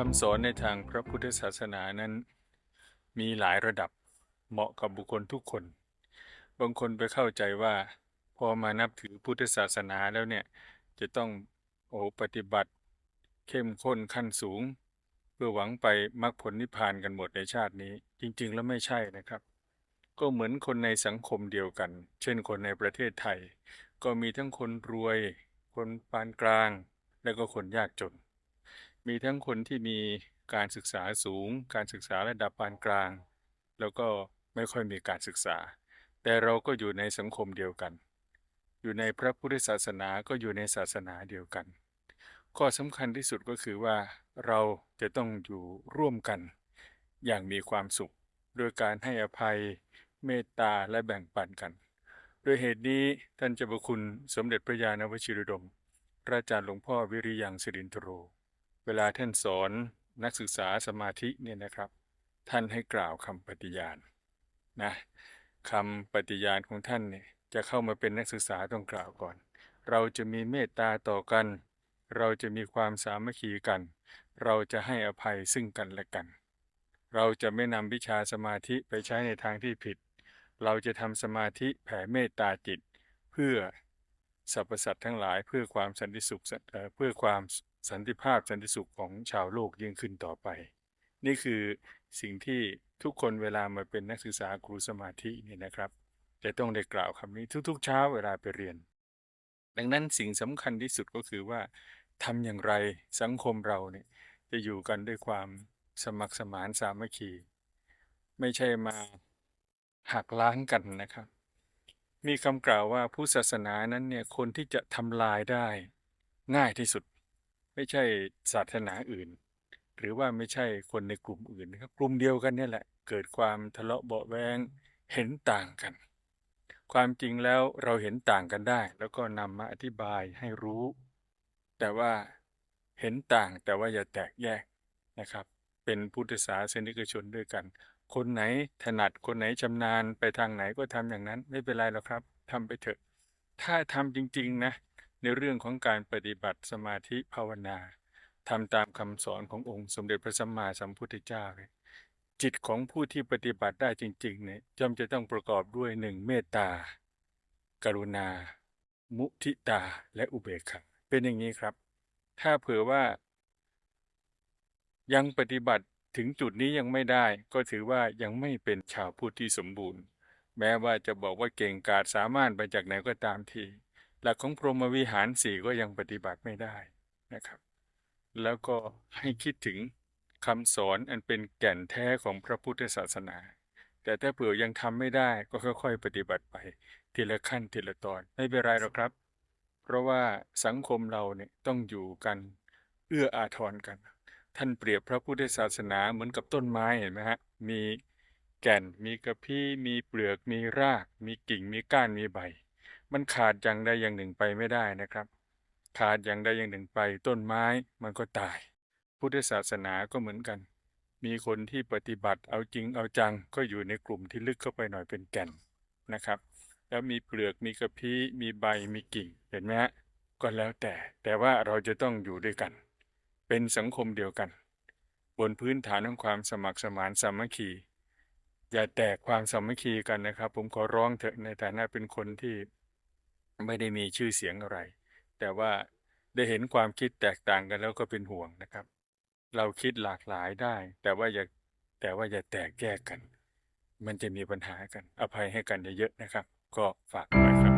คำสอนในทางพระพุทธศาสนานั้น มีหลายระดับเหมาะกับบุคคลทุกคน บางคนไปเข้าใจว่า พอมานับถือพุทธศาสนาแล้วเนี่ย จะต้องโอ้ปฏิบัติ เข้มข้นขั้นสูง เพื่อหวังไปมรรคผลนิพพานกันหมดในชาตินี้ จริง ๆ แล้วไม่ใช่นะครับ ก็เหมือนคนในสังคมเดียวกัน เช่นคนในประเทศไทย ก็มีทั้งคนรวย คนปานกลาง และก็คนยากจน มีทั้งคนที่มีการศึกษาสูง การศึกษาระดับปานกลาง แล้วก็ไม่ค่อยมีการศึกษา แต่เราก็อยู่ในสังคมเดียวกัน อยู่ในพระพุทธศาสนาก็อยู่ในศาสนาเดียวกัน ข้อสำคัญที่สุดก็คือว่าเราจะต้องอยู่ร่วมกัน อย่างมีความสุข โดยการให้อภัย เมตตาและแบ่งปันกัน โดยเหตุนี้ท่านเจ้าพระคุณสมเด็จพระยาณวชิรดมพระอาจารย์หลวงพ่อวิริยังสิรินทโร เวลาท่านสอนนักศึกษาสมาธิเนี่ยนะครับ ท่านให้กล่าวคำปฏิญาณนะคำปฏิญาณของท่านเนี่ยจะเข้ามาเป็นนักศึกษาต้องกล่าวก่อน เราจะมีเมตตาต่อกัน เราจะมีความสามัคคีกัน เราจะให้อภัยซึ่งกันและกัน เราจะไม่นำวิชาสมาธิไปใช้ในทางที่ผิด เราจะทำสมาธิแผ่เมตตาจิต เพื่อสรรพสัตว์ทั้งหลายเพื่อความสันติสุขเอ่อเพื่อความ สันติภาพสันติสุขของชาวโลกยิ่งขึ้นต่อไป นี่คือสิ่งที่ทุกคนเวลามาเป็นนักศึกษาครูสมาธิเนี่ยนะครับจะต้องได้กล่าวคำนี้ทุกๆ เช้าเวลาไปเรียน ดังนั้นสิ่งสำคัญที่สุดก็คือว่าทำอย่างไรสังคมเราเนี่ยจะอยู่กันด้วยความสมัครสมานสามัคคี ไม่ใช่มาหักล้างกันนะครับ มีคำกล่าวว่าผู้ศาสนานั้นเนี่ยคนที่จะทำลายได้ง่ายที่สุด ไม่ใช่ศาสนาอื่น หรือว่าไม่ใช่คนในกลุ่มอื่นนะครับกลุ่มเดียวกันเนี่ยแหละ เกิดความทะเลาะเบาแวงเห็นต่างกัน ความจริงแล้วเราเห็นต่างกันได้ แล้วก็นำมาอธิบายให้รู้ แต่ว่าเห็นต่างแต่ว่าอย่าแตกแยกนะครับ เป็นพุทธศาสนิกชนด้วยกัน คนไหนถนัดคนไหนชำนาญไปทางไหนก็ทำอย่างนั้นไม่เป็นไรหรอกครับทำไปเถอะ ถ้าทำจริง ๆ นะ ในเรื่องของการปฏิบัติสมาธิภาวนาทำตามคำสอนขององค์สมเด็จพระสัมมาสัมพุทธเจ้าเลยจิตของผู้ที่ปฏิบัติได้จริงๆเนี่ยย่อมจะต้องประกอบด้วยหนึ่งเมตตา กรุณา มุทิตาและอุเบกขาเป็นอย่างนี้ครับ ถ้าเผื่อว่า ยังปฏิบัติถึงจุดนี้ยังไม่ได้ ก็ถือว่ายังไม่เป็นชาวพุทธที่สมบูรณ์ แม้ว่าจะบอกว่าเก่งกาจสามารถไปจากไหนก็ตามที หลักของพรหมวิหารสี่ก็ยังปฏิบัติไม่ได้นะครับ แล้วก็ให้คิดถึงคำสอนอันเป็นแก่นแท้ของพระพุทธศาสนา แต่ถ้าเผื่อยังทำไม่ได้ก็ค่อย ๆ ปฏิบัติไปทีละขั้นทีละตอนไม่เป็นไรหรอกครับ เพราะว่าสังคมเราเนี่ยต้องอยู่กันเอื้ออาทรกัน ท่านเปรียบพระพุทธศาสนาเหมือนกับต้นไม้เห็นไหมฮะมีแก่นมีกระพี้มีเปลือกมีราก มีกิ่งมีก้านมีใบ มันขาดอย่างใดอย่างหนึ่งไปไม่ได้นะครับ ขาดอย่างใดอย่างหนึ่งไป ต้นไม้มันก็ตาย พุทธศาสนาก็เหมือนกัน มีคนที่ปฏิบัติเอาจริงเอาจังก็อยู่ในกลุ่มที่ลึกเข้าไปหน่อยเป็นแก่นนะครับ แล้วมีเปลือกมีกระพี้มีใบมีกิ่งเห็นไหมฮะก็แล้วแต่ แต่ว่าเราจะต้องอยู่ด้วยกัน เป็นสังคมเดียวกัน บนพื้นฐานของความสมัครสมานสามัคคีอย่าแตกความสามัคคีกันนะครับ ผมขอร้องเถอะในฐานะเป็นคนที่ ไม่ได้มีชื่อเสียงอะไร แต่ว่าได้เห็นความคิดแตกต่างกันแล้วก็เป็นห่วงนะครับ เราคิดหลากหลายได้ แต่ว่าอย่าแต่ว่าอย่าแตกแยกกัน มันจะมีปัญหากัน อภัยให้กันเยอะๆนะครับ ก็ฝากไว้ครับ